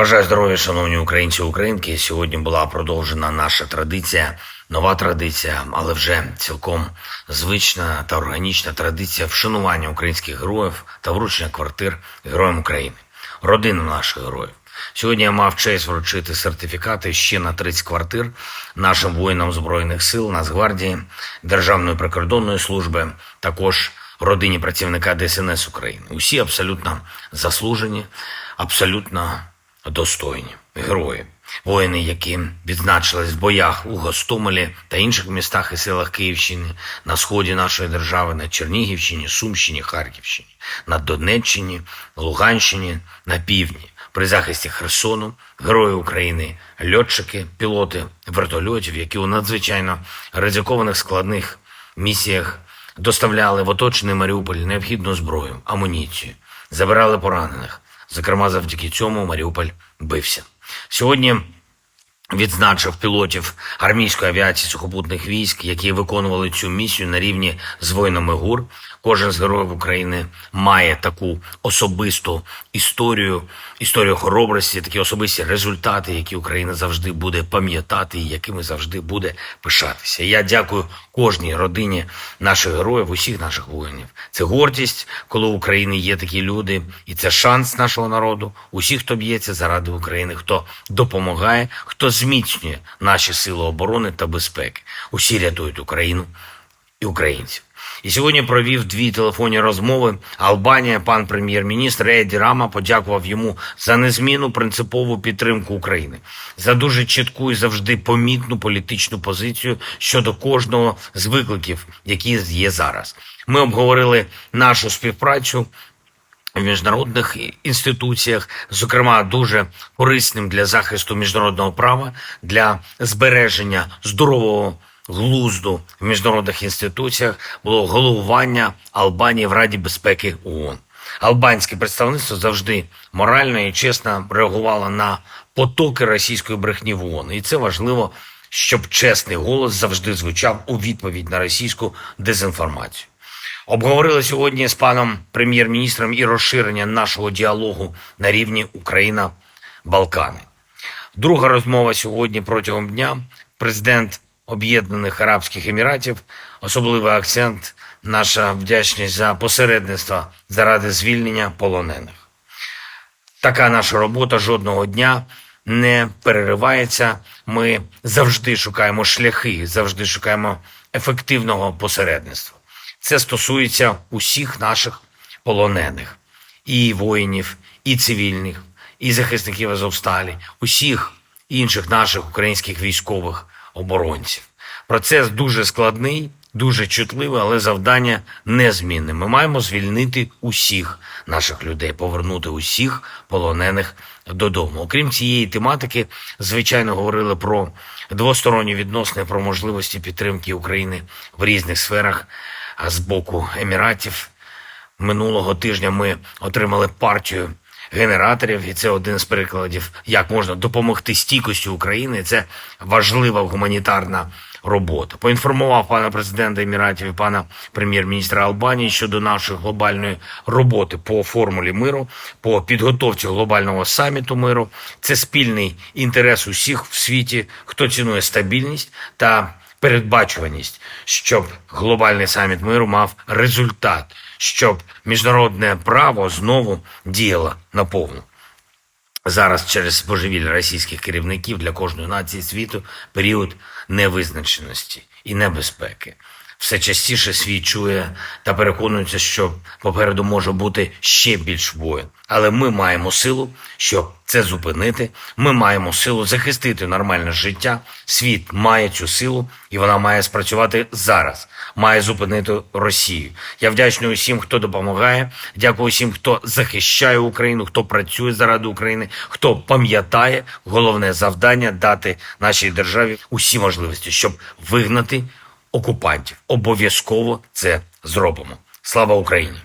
Бажаю здоров'я, шановні українці українки. Сьогодні була продовжена наша традиція, нова традиція, але вже цілком звична та органічна традиція вшанування українських героїв та вручення квартир героям України, родинам наших героїв. Сьогодні я мав честь вручити сертифікати ще на 30 квартир нашим воїнам збройних сил, Нацгвардії, Державної прикордонної служби, також родині працівника ДСНС України. Усі абсолютно заслужені, абсолютно достойні герої. Воїни, які відзначились в боях у Гостомелі та інших містах і селах Київщини, на сході нашої держави, на Чернігівщині, Сумщині, Харківщині, на Донеччині, Луганщині, на півдні, при захисті Херсону, герої України, льотчики, пілоти вертольотів, які у надзвичайно ризикованих складних місіях доставляли в оточений Маріуполь необхідну зброю, амуніцію, забирали поранених. Зокрема, завдяки цьому Маріуполь бився. Сьогодні відзначив пілотів армійської авіації сухопутних військ, які виконували цю місію на рівні з воїнами ГУР. Кожен з героїв України має таку особисту історію, історію хоробрості, такі особисті результати, які Україна завжди буде пам'ятати і якими завжди буде пишатися. Я дякую кожній родині наших героїв, усіх наших воїнів. Це гордість, коли у України є такі люди, і це шанс нашого народу. Усіх, хто б'ється заради України, хто допомагає, хто зміцнює наші сили оборони та безпеки. Усі рятують Україну і українців. І сьогодні провів дві телефонні розмови. Албанія, пан прем'єр-міністр Еді Рама подякував йому за незмінну принципову підтримку України, за дуже чітку і завжди помітну політичну позицію щодо кожного з викликів, які є зараз. Ми обговорили нашу співпрацю в міжнародних інституціях, зокрема дуже корисним для захисту міжнародного права, для збереження здорового глузду в міжнародних інституціях було головування Албанії в Раді безпеки ООН. Албанське представництво завжди морально і чесно реагувало на потоки російської брехні в ООН. І це важливо, щоб чесний голос завжди звучав у відповідь на російську дезінформацію. Обговорили сьогодні з паном прем'єр-міністром і розширення нашого діалогу на рівні Україна-Балкани. Друга розмова сьогодні протягом дня. Президент Об'єднаних Арабських Еміратів, особливий акцент, наша вдячність за посередництво заради звільнення полонених. Така наша робота жодного дня не переривається. Ми завжди шукаємо шляхи, завжди шукаємо ефективного посередництва. Це стосується усіх наших полонених, і воїнів, і цивільних, і захисників Азовсталі, усіх інших наших українських військових оборонців. Процес дуже складний, дуже чутливий, але завдання незмінне. Ми маємо звільнити усіх наших людей, повернути усіх полонених додому. Окрім цієї тематики, звичайно, говорили про двосторонні відносини, про можливості підтримки України в різних сферах з боку Еміратів. Минулого тижня ми отримали партію генераторів, і це один з прикладів, як можна допомогти стійкості України. Це важлива гуманітарна робота. Поінформував пана президента Еміратів і пана прем'єр-міністра Албанії щодо нашої глобальної роботи по формулі миру, по підготовці глобального саміту миру. Це спільний інтерес усіх в світі, хто цінує стабільність та передбачуваність, щоб глобальний саміт миру мав результат, щоб міжнародне право знову діяло наповну. Зараз через божевілля російських керівників для кожної нації світу період невизначеності і небезпеки. Все частіше світ чує та переконується, що попереду може бути ще більш воїн. Але ми маємо силу, щоб це зупинити. Ми маємо силу захистити нормальне життя. Світ має цю силу, і вона має спрацювати зараз. Має зупинити Росію. Я вдячний усім, хто допомагає. Дякую усім, хто захищає Україну, хто працює заради України, хто пам'ятає головне завдання дати нашій державі усі можливості, щоб вигнати окупантів. Обов'язково це зробимо. Слава Україні!